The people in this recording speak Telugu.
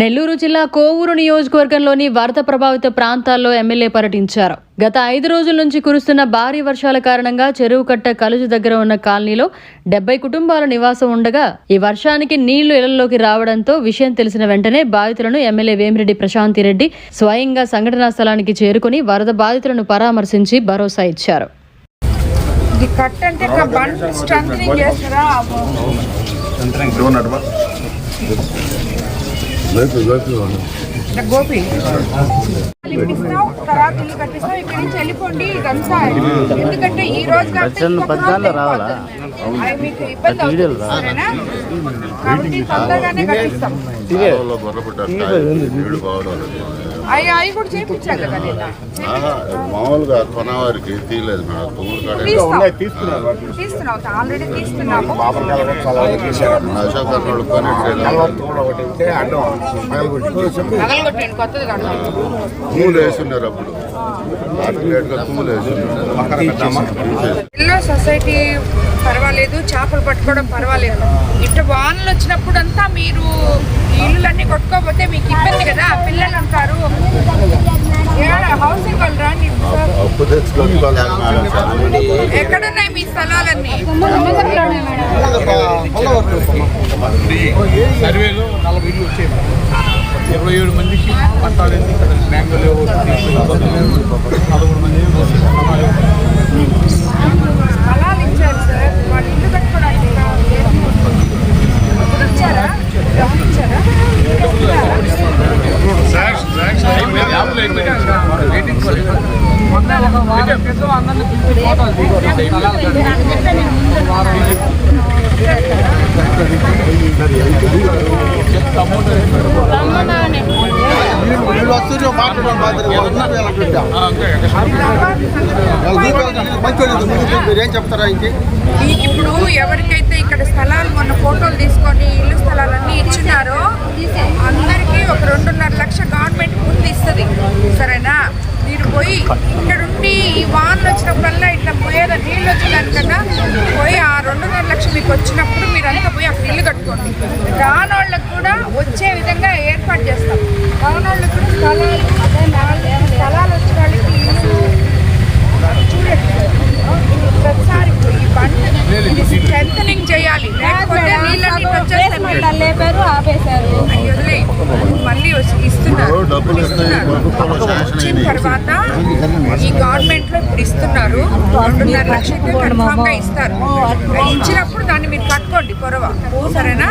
నెల్లూరు జిల్లా కోవూరు నియోజకవర్గంలోని వరద ప్రభావిత ప్రాంతాల్లో ఎమ్మెల్యే పర్యటించారు. గత ఐదు రోజుల నుంచి కురుస్తున్న భారీ వర్షాల కారణంగా చెరువు కట్ట కలుజు దగ్గర ఉన్న కాలనీలో డెబ్బై కుటుంబాల నివాసం ఉండగా ఈ వర్షానికి నీళ్ళు ఇళ్ళలోకి రావడంతో విషయం తెలిసిన వెంటనే బాధితులను ఎమ్మెల్యే వేమిరెడ్డి ప్రశాంతిరెడ్డి స్వయంగా సంఘటనా స్థలానికి చేరుకుని వరద బాధితులను పరామర్శించి భరోసా ఇచ్చారు. જય ગોપી గోపి ఇప్పిస్తాం తర్వాత ఇల్లు కట్టిస్తాం ఇక్కడి నుంచి వెళ్ళిపోండి ఇదంతా ఎందుకంటే ఈ రోజు కాకపోతే ఇంకొక రోజు వెళ్ళిపోతుంది. అవి మీకు ఇబ్బంది అవుతుంది సరేనా? కాబట్టి తొందరగానే కట్టిస్తాం. కాలువలో బొర్రపెట్టారు నీళ్ళు బావడం లేదు. అవి అవి కూడా చేయించాలి కదా నిన్న. ఆహా, మామూలుగా కొనవారికి తీయలేదు మేడం తీస్తున్నాం. ఆల్రెడీ తీస్తున్నాము. అశోక్ అన్నోడు కొత్తది కడతాం. తూములు వేసున్నారు అప్పుడు సొసైటీ పర్వాలేదు చేపలు పట్టుకోవడం పర్వాలేదు ఇట్ట వానలు వచ్చినప్పుడు అంతా మీరు ఇల్లులన్నీ కొట్టుకోకపోతే మీకు ఇబ్బంది కదా పిల్లలు హౌసింగ్ వాళ్ళు రాని చాలా. ఎక్కడున్నాయి మీ స్థలాలన్నీ ఇరవై ఏడు మందికి పట్టాలింది ఇక్కడ మ్యాంగోలో పదమూడు మంది మొన్న ఒక వారం క్రితం అందరిని పిలిచి ఫోటోలు మీరేం చెప్తారా ఇంకే ఇప్పుడు ఎవరికైతే ఇక్కడ స్థలాలు మొన్న ఫోటోలు తీసుకొని ఇల్లు స్థలాలన్నీ ఇచ్చినారో అందరికీ ఒక రెండున్నర లక్ష గవర్నమెంట్ ముందు ఇస్తుంది. సరేనా? మీరు పోయి ఇక్కడుండి ఈ వానలు వచ్చినప్పుడల్లా ఇట్లా పోయేదా నీళ్ళు వచ్చేదానికన్నా పోయి ఆ రెండున్నర లక్ష మీకు వచ్చినప్పుడు మీరు అంతా పోయి అక్కడ ఇల్లు కట్టుకోండి. రానోళ్ళకు కూడా వచ్చే విధంగా ఏర్పాటు చేస్తాం. స్థలాలు అదే స్థలాలు వచ్చిన వాళ్ళకి ఇల్లు చూడండి. ప్రతిసారి ఈ చేయాలి. లేకపోతే నీళ్ళని లేపారు ఆపేశారు. మళ్ళీ ఇస్తున్నారు. వచ్చిన తర్వాత ఈ గవర్నమెంట్లో ఇప్పుడు ఇస్తున్నారు. రెండున్నర లక్షలకి కన్ఫామ్గా ఇస్తారు. ఇచ్చినప్పుడు దాన్ని మీరు కట్టుకోండి కొరవ. సరేనా?